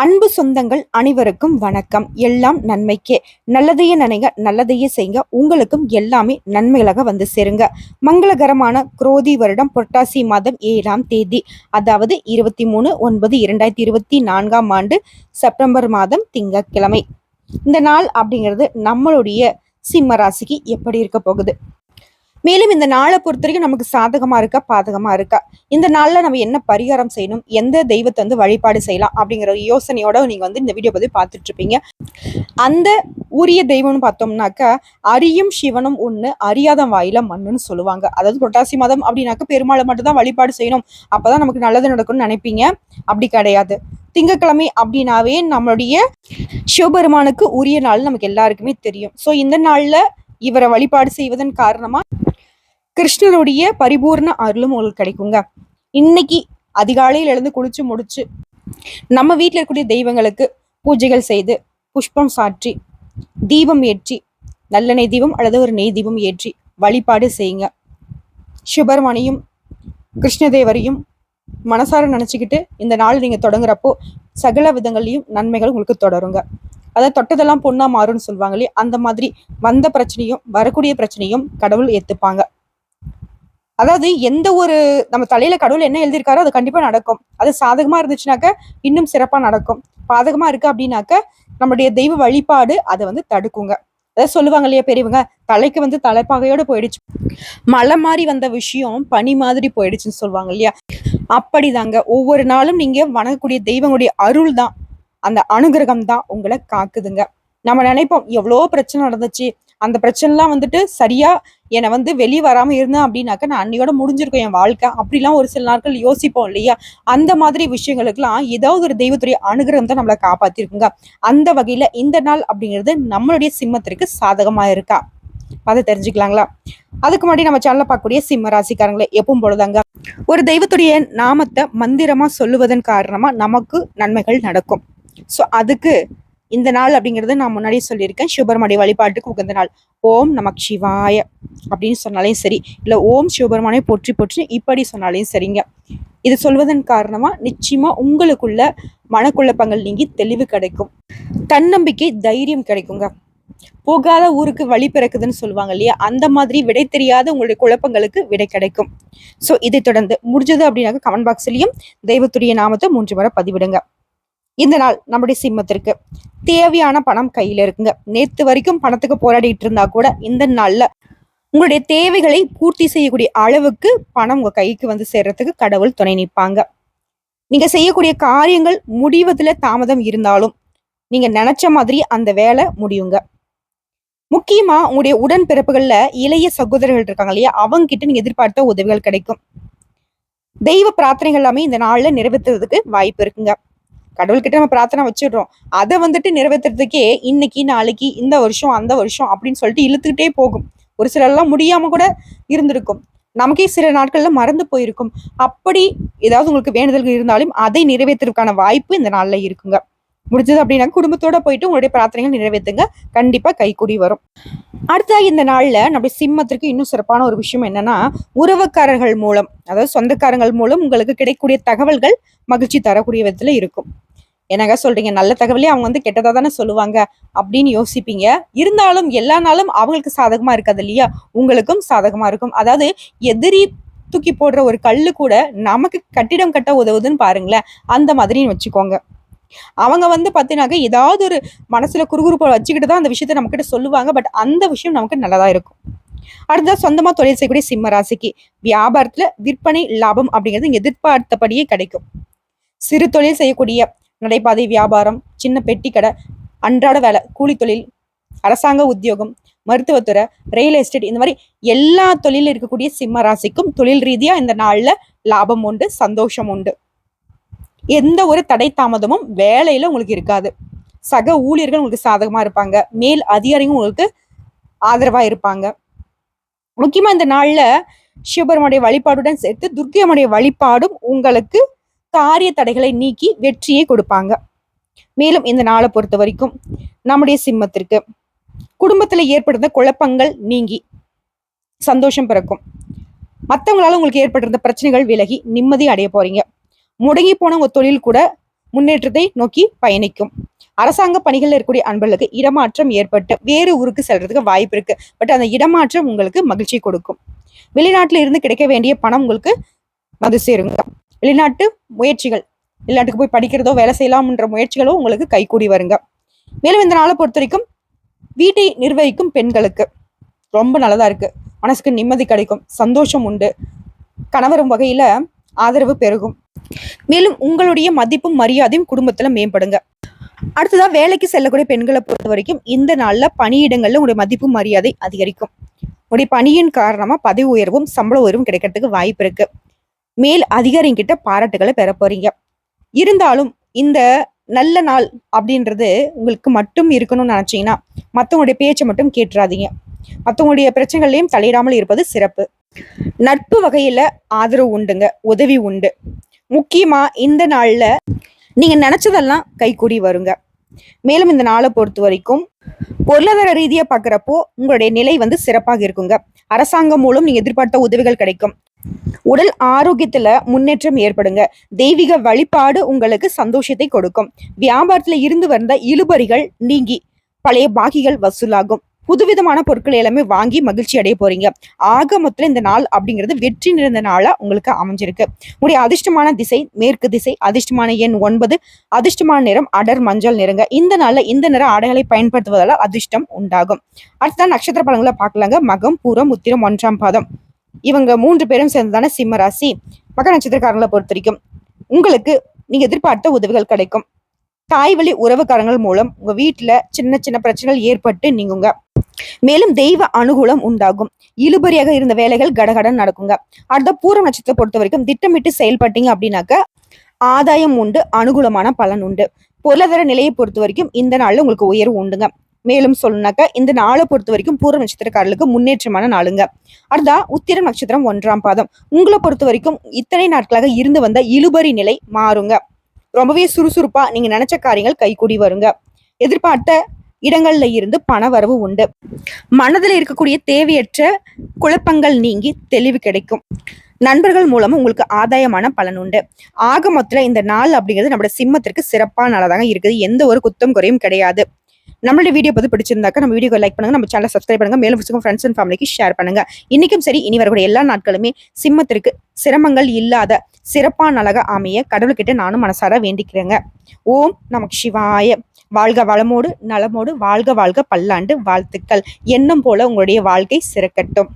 அன்பு சொந்தங்கள் அனைவருக்கும் வணக்கம். எல்லாம் நன்மைக்கே. நல்லதையே நினைங்க நல்லதையே செய்யுங்க. உங்களுக்கும் எல்லாமே நன்மைகளாக வந்து சேருங்க. மங்களகரமான குரோதி வருடம் புரட்டாசி மாதம் ஏழாம் தேதி அதாவது இருபத்தி மூணு ஒன்பது இரண்டாயிரத்தி இருபத்தி நான்காம் ஆண்டு செப்டம்பர் மாதம் திங்கட்கிழமை. இந்த நாள் அப்படிங்கிறது நம்மளுடைய சிம்ம ராசிக்கு எப்படி இருக்க போகுது? மேலும் இந்த நாளை பொறுத்த வரைக்கும் நமக்கு சாதகமா இருக்கா? பாதகமா இருக்கா? இந்த நாள்ல நம்ம என்ன பரிகாரம் செய்யணும்? எந்த தெய்வத்தை வந்து வழிபாடு செய்யலாம்? அப்படிங்கிற ஒரு யோசனையோட நீங்க வந்து இந்த வீடியோ பத்தி பார்த்துட்டு இருப்பீங்க. அந்த உரிய தெய்வம்னு பார்த்தோம்னாக்கா அரியும் சிவனும் ஒண்ணு அறியாத வாயில மண்ணுன்னு சொல்லுவாங்க. அதாவது புரட்டாசி மாதம் அப்படின்னாக்க பெருமாளை மட்டும் தான் வழிபாடு செய்யணும். அப்பதான் நமக்கு நல்லது நடக்கும்னு நினைப்பீங்க. அப்படி கிடையாது. திங்கட்கிழமை அப்படின்னாவே நம்மளுடைய சிவபெருமானுக்கு உரிய நாள் நமக்கு எல்லாருக்குமே தெரியும். ஸோ இந்த நாள்ல இவரை வழிபாடு செய்வதன் காரணமா கிருஷ்ணருடைய பரிபூர்ண அருளும் உங்களுக்கு கிடைக்குங்க. இன்னைக்கு அதிகாலையில் எழுந்து குளிச்சு முடிச்சு நம்ம வீட்டில் இருக்கக்கூடிய தெய்வங்களுக்கு பூஜைகள் செய்து புஷ்பம் சாற்றி தீபம் ஏற்றி நல்லெண்ணெய் தீபம் அல்லது ஒரு நெய் தீபம் ஏற்றி வழிபாடு செய்யுங்க. சுபர்மணியும் கிருஷ்ணதேவரையும் மனசார நினச்சிக்கிட்டு இந்த நாள் நீங்கள் தொடங்குறப்போ சகல விதங்கள்லையும் நன்மைகள் உங்களுக்கு தொடருங்க. அதாவது தொட்டதெல்லாம் பொண்ணா மாறும்னு சொல்லுவாங்க இல்லையா? அந்த மாதிரி வந்த பிரச்சனையும் வரக்கூடிய பிரச்சனையும் கடவுள் ஏற்றுப்பாங்க அதாவது எந்த ஒரு நம்ம தலையில கடவுள் என்ன எழுதியிருக்காரோ அது கண்டிப்பா நடக்கும். அது சாதகமா இருந்துச்சுனாக்க இன்னும் சிறப்பா நடக்கும். பாதகமா இருக்கு அப்படின்னாக்க நம்மளுடைய தெய்வ வழிபாடு அதை வந்து தடுக்குங்க. அதாவது சொல்லுவாங்க இல்லையா பெரியவங்க தலைக்கு வந்து தலைப்பாகையோட போயிடுச்சு. மலை மாதிரி வந்த விஷயம் பனி மாதிரி போயிடுச்சுன்னு சொல்லுவாங்க இல்லையா? அப்படிதாங்க. ஒவ்வொரு நாளும் நீங்க வணங்கக்கூடிய தெய்வங்களுடைய அருள் தான். அந்த அனுகிரகம் தான் உங்களை காக்குதுங்க. நம்ம நினைப்போம் எவ்வளோ பிரச்சனை நடந்துச்சு. அந்த பிரச்சனைலாம் வந்துட்டு சரியா என்னை வந்து வெளியே வராமல் இருந்தேன் அப்படின்னாக்க நான் அன்னையோட முடிஞ்சிருக்கும் என் வாழ்க்கை. அப்படிலாம் ஒரு சில நாட்கள் யோசிப்போம் இல்லையா? அந்த மாதிரி விஷயங்களுக்குலாம் ஏதாவது ஒரு தெய்வத்துடைய அனுகிரகம் தான் நம்மளை காப்பாத்திருக்குங்க. அந்த வகையில இந்த நாள் அப்படிங்கிறது நம்மளுடைய சிம்மத்திற்கு சாதகமா இருக்கா? அதை தெரிஞ்சுக்கலாங்களா? அதுக்கு முன்னாடி நம்ம சேனல பார்க்கக்கூடிய சிம்ம ராசிக்காரங்களே எப்பவும் பொழுதாங்க ஒரு தெய்வத்துடைய நாமத்தை மந்திரமா சொல்லுவதன் காரணமா நமக்கு நன்மைகள் நடக்கும். ஸோ அதுக்கு இந்த நாள் அப்படிங்கிறது நான் முன்னாடியே சொல்லியிருக்கேன். சிவபெருமானுடைய வழிபாட்டுக்கு உகந்த நாள். ஓம் நமக் சிவாய அப்படின்னு சொன்னாலையும் சரி இல்லை ஓம் சிவபெருமானை போற்றி போற்றி இப்படி சொன்னாலையும் சரிங்க. இது சொல்வதன் காரணமா நிச்சயமா உங்களுக்குள்ள மனக்குழப்பங்கள் நீங்கி தெளிவு கிடைக்கும். தன்னம்பிக்கை தைரியம் கிடைக்குங்க. போகாத ஊருக்கு வழி பிறக்குதுன்னு சொல்லுவாங்க இல்லையா? அந்த மாதிரி விடை தெரியாத உங்களுடைய குழப்பங்களுக்கு விடை கிடைக்கும். ஸோ இதை தொடர்ந்து முடிஞ்சது அப்படின்னாக்க கமெண்ட் பாக்ஸ்லயும் தெய்வத்துடைய நாமத்தை மூன்று முறை பதிவிடுங்க. இந்த நாள் நம்முடைய சிம்மத்திற்கு. தேவையான பணம் கையில இருக்குங்க. நேத்து வரைக்கும் பணத்துக்கு போராடிட்டு இருந்தா கூட இந்த நாள்ல உங்களுடைய தேவைகளை பூர்த்தி செய்யக்கூடிய அளவுக்கு பணம் உங்க கைக்கு வந்து சேர்றதுக்கு கடவுள் துணை நிற்பாங்க. நீங்க செய்யக்கூடிய காரியங்கள் முடிவதுல தாமதம் இருந்தாலும் நீங்க நினைச்ச மாதிரி அந்த வேலை முடியுங்க. முக்கியமா உங்களுடைய உடன்பிறப்புகள்ல இளைய சகோதரர்கள் இருக்காங்க இல்லையா? அவங்க கிட்ட நீங்க எதிர்பார்த்த உதவிகள் கிடைக்கும். தெய்வ பிரார்த்தனைகள் எல்லாமே இந்த நாள்ல நிறைவேற்றுறதுக்கு வாய்ப்பு இருக்குங்க. கடவுள்கிட்ட நம்ம பிரார்த்தனை வச்சிடுறோம். அதை வந்துட்டு நிறைவேற்றுறதுக்கே இன்னைக்கு நாளைக்கு இந்த வருஷம் அந்த வருஷம் அப்படின்னு சொல்லிட்டு இழுத்துக்கிட்டே போகும். ஒரு சிலர்லாம் முடியாம கூட இருந்திருக்கும். நமக்கே சில நாட்கள்ல மறந்து போயிருக்கும். அப்படி ஏதாவது உங்களுக்கு வேண்டுதல்கள் இருந்தாலும் அதை நிறைவேற்றுறதுக்கான வாய்ப்பு இந்த நாள்ல இருக்குங்க. முடிஞ்சது அப்படின்னா குடும்பத்தோட போயிட்டு உங்களுடைய பிரார்த்தனைகள் நிறைவேற்றுங்க கண்டிப்பா கைக்கூடி வரும். அடுத்த இந்த நாள்ல நம்முடைய சிம்மத்திற்கு இன்னும் சிறப்பான ஒரு விஷயம் என்னன்னா உறவுக்காரர்கள் மூலம் அதாவது சொந்தக்காரங்கள் மூலம் உங்களுக்கு கிடைக்கக்கூடிய தகவல்கள் மகிழ்ச்சி தரக்கூடிய விதத்துல இருக்கும். என்னங்க சொல்றீங்க? நல்ல தகவலே அவங்க வந்து கெட்டதா தானே சொல்லுவாங்க அப்படின்னு யோசிப்பீங்க. இருந்தாலும் எல்லா நாளும் அவங்களுக்கு சாதகமா இருக்காது இல்லையா? உங்களுக்கும் சாதகமா இருக்கும். அதாவது எதிரி தூக்கி போடுற ஒரு கல்லு கூட நமக்கு கட்டிடம் கட்ட உதவுதுன்னு பாருங்களேன். அந்த மாதிரின்னு வச்சுக்கோங்க. அவங்க வந்து பார்த்தீங்கன்னாக்க ஏதாவது ஒரு மனசுல குறுகுறுப்பை வச்சுக்கிட்டு தான் அந்த விஷயத்த நம்ம கிட்ட சொல்லுவாங்க. பட் அந்த விஷயம் நமக்கு நல்லதாக இருக்கும். அடுத்ததா சொந்தமா தொழில் செய்யக்கூடிய சிம்ம ராசிக்கு. வியாபாரத்துல விற்பனை லாபம் அப்படிங்கிறது எதிர்பார்த்தபடியே கிடைக்கும். சிறு தொழில் செய்யக்கூடிய நடைபாதை வியாபாரம் சின்ன பெட்டி கடை அன்றாட வேலை கூலி தொழில் அரசாங்க உத்தியோகம் மருத்துவத்துறை ரியல் எஸ்டேட் இந்த மாதிரி எல்லா தொழிலில் இருக்கக்கூடிய சிம்ம ராசிக்கும் தொழில் ரீதியா இந்த நாள்ல லாபம் உண்டு சந்தோஷம் உண்டு. எந்த ஒரு தடை தாமதமும் வேலையில உங்களுக்கு இருக்காது. சக ஊழியர்கள் உங்களுக்கு சாதகமா இருப்பாங்க. மேல் அதிகாரிகள் உங்களுக்கு ஆதரவா இருப்பாங்க. முக்கியமா இந்த நாள்ல சிவபெருமானுடைய வழிபாடுடன் சேர்த்து துர்கையம்முடைய வழிபாடும் உங்களுக்கு காரிய தடைகளை நீக்கி வெற்றியை கொடுப்பாங்க. மேலும் இந்த நாளை பொறுத்த வரைக்கும் நம்முடைய சிம்மத்திற்கு குடும்பத்துல ஏற்படுத்த குழப்பங்கள் நீங்கி சந்தோஷம் பிறக்கும். மற்றவங்களால உங்களுக்கு ஏற்பட்டிருந்த பிரச்சனைகள் விலகி நிம்மதி அடைய போறீங்க. முடங்கி போன உங்க தொழில் கூட முன்னேற்றத்தை நோக்கி பயணிக்கும். அரசாங்க பணிகளில் இருக்கக்கூடிய அன்பர்களுக்கு இடமாற்றம் ஏற்பட்டு வேறு ஊருக்கு செல்றதுக்கு வாய்ப்பு இருக்கு. பட் அந்த இடமாற்றம் உங்களுக்கு மகிழ்ச்சி கொடுக்கும். வெளிநாட்டில இருந்து கிடைக்க வேண்டிய பணம் உங்களுக்கு வந்து சேருங்க வெளிநாட்டு முயற்சிகள் வெளிநாட்டுக்கு போய் படிக்கிறதோ வேலை செய்யலாம்ன்ற முயற்சிகளோ உங்களுக்கு கைகூடி வருங்க. மேலும் இந்த நாளை பொறுத்த வரைக்கும் வீட்டை நிர்வகிக்கும் பெண்களுக்கு ரொம்ப நல்லதா இருக்கு. மனசுக்கு நிம்மதி கிடைக்கும் சந்தோஷம் உண்டு. கணவரும் வகையில ஆதரவு பெருகும். மேலும் உங்களுடைய மதிப்பும் மரியாதையும் குடும்பத்துல மேம்படுங்க. அடுத்ததா வேலைக்கு செல்லக்கூடிய பெண்களை பொறுத்த வரைக்கும் இந்த நாளில் பணியிடங்களில் உங்களுடைய மதிப்பு மரியாதை அதிகரிக்கும். உங்களுடைய பணியின் காரணமாக பதவி உயர்வும் சம்பள உயர்வும் கிடைக்கிறதுக்கு வாய்ப்பு இருக்குது மேல் அதிகாரிங்கிட்ட பாராட்டுகளை பெற போறீங்க. இருந்தாலும் இந்த நல்ல நாள் அப்படின்றது உங்களுக்கு மட்டும் இருக்கணும்னு நினைச்சீங்கன்னா மற்றவங்களுடைய பேச்சை மட்டும் கேட்டுறாதீங்க. மற்றவங்களுடைய பிரச்சனைகள்லையும் தலையிடாமல் இருப்பது சிறப்பு. நட்பு வகையில ஆதரவு உண்டுங்க உதவி உண்டு. முக்கியமா இந்த நாள்ல நீங்க நினைச்சதெல்லாம் கைகூடி வருங்க. மேலும் இந்த நாளை பொறுத்த வரைக்கும் பொருளாதார ரீதியா பாக்குறப்போ உங்களுடைய நிலை வந்து சிறப்பாக இருக்குங்க. அரசாங்கம் மூலம் நீங்க எதிர்பார்த்த உதவிகள் கிடைக்கும். உடல் ஆரோக்கியத்துல முன்னேற்றம் ஏற்படுங்க. தெய்வீக வழிபாடு உங்களுக்கு சந்தோஷத்தை கொடுக்கும். வியாபாரத்துல இருந்து வந்த இழுபறிகள் நீங்கி பழைய பாகிகள் வசூலாகும். புதுவிதமான பொருட்கள் எல்லாமே வாங்கி மகிழ்ச்சி அடைய போறீங்க. ஆக மொத்தம் இந்த நாள் அப்படிங்கிறது வெற்றி நிறைந்த நாளா உங்களுக்கு அமைஞ்சிருக்கு. உங்களுடைய அதிர்ஷ்டமான திசை மேற்கு திசை அதிர்ஷ்டமான எண் ஒன்பது அதிர்ஷ்டமான நிறம் அடர் மஞ்சள் நிறங்க. இந்த நாள்ல இந்த நிற ஆடைகளை பயன்படுத்துவதால் அதிர்ஷ்டம் உண்டாகும். அடுத்த நட்சத்திர பலன்களை பார்க்கலாங்க. மகம் பூரம் உத்திரம் ஒன்றாம் பாதம். இவங்க மூன்று பேரும் சேர்ந்ததான சிம்மராசி மக நட்சத்திரக்காரங்களை பொறுத்த வரைக்கும் உங்களுக்கு நீங்க எதிர்பார்த்த உதவிகள் கிடைக்கும். தாய் வழி உறவுக்காரங்கள் மூலம் உங்க வீட்டுல சின்ன சின்ன பிரச்சனைகள் ஏற்பட்டு நீங்குங்க. மேலும் தெய்வ அனுகூலம் உண்டாகும். இழுபறியாக இருந்த வேலைகள் கடகடன் நடக்குங்க. அடுத்த பூர்வ நட்சத்திரத்தை பொறுத்த வரைக்கும் திட்டமிட்டு செயல்பட்டீங்க அப்படின்னாக்க ஆதாயம் உண்டு அனுகூலமான பலன் உண்டு. பொருளாதார நிலையை பொறுத்த வரைக்கும் இந்த நாள்ல உங்களுக்கு உயர்வு உண்டுங்க. மேலும் சொல்லணும்னாக்கா இந்த நாளை பொறுத்த வரைக்கும் பூர்வ நட்சத்திரக்காரர்களுக்கு முன்னேற்றமான நாளுங்க. அடுத்தா உத்திரம் நட்சத்திரம் ஒன்றாம் பாதம். உங்களை பொறுத்த வரைக்கும் இத்தனை நாட்களாக இருந்து வந்த இழுபறி நிலை மாறுங்க. ரொம்பவே சுறுசுறுப்பா நீங்க நினைச்ச காரியங்கள் கைகூடி வருங்க. எதிர்பார்த்த இடங்கள்ல இருந்து பண வரவு உண்டு. மனதில் இருக்கக்கூடிய தேவையற்ற குழப்பங்கள் நீங்கி தெளிவு கிடைக்கும். நண்பர்கள் மூலமும் உங்களுக்கு ஆதாயமான பலன் உண்டு. ஆக மொத்தத்தில் இந்த நாள் அப்படிங்கிறது நம்மளோட சிம்மத்திற்கு சிறப்பான நாளாக இருக்குது. எந்த ஒரு குத்தம் குறையும் கிடையாது. நம்மளோட வீடியோ பத்தி பிடிச்சிருந்தாக்க நம்ம வீடியோ லைக் பண்ணுங்க. நம்ம சேனல் சப்ஸ்கிரைப் பண்ணுங்க. மேலும் ஃப்ரெண்ட்ஸ் அண்ட் ஃபேமிலிக்கு ஷேர் பண்ணுங்க. இன்னைக்கும் சரி இனி வரக்கூடிய எல்லா நாட்களுமே சிம்மத்திற்கு சிரமங்கள் இல்லாத சிறப்பான அழக அமைய கடவுள்கிட்ட நானும் மனசார வேண்டிக்கிறேங்க. ஓம் நமக்கு சிவாய. வாழ்க வளமோடு நலமோடு வாழ்க வாழ்க பல்லாண்டு வாழ்த்துக்கள். எண்ணம் போல உங்களுடைய வாழ்க்கை சிறக்கட்டும்.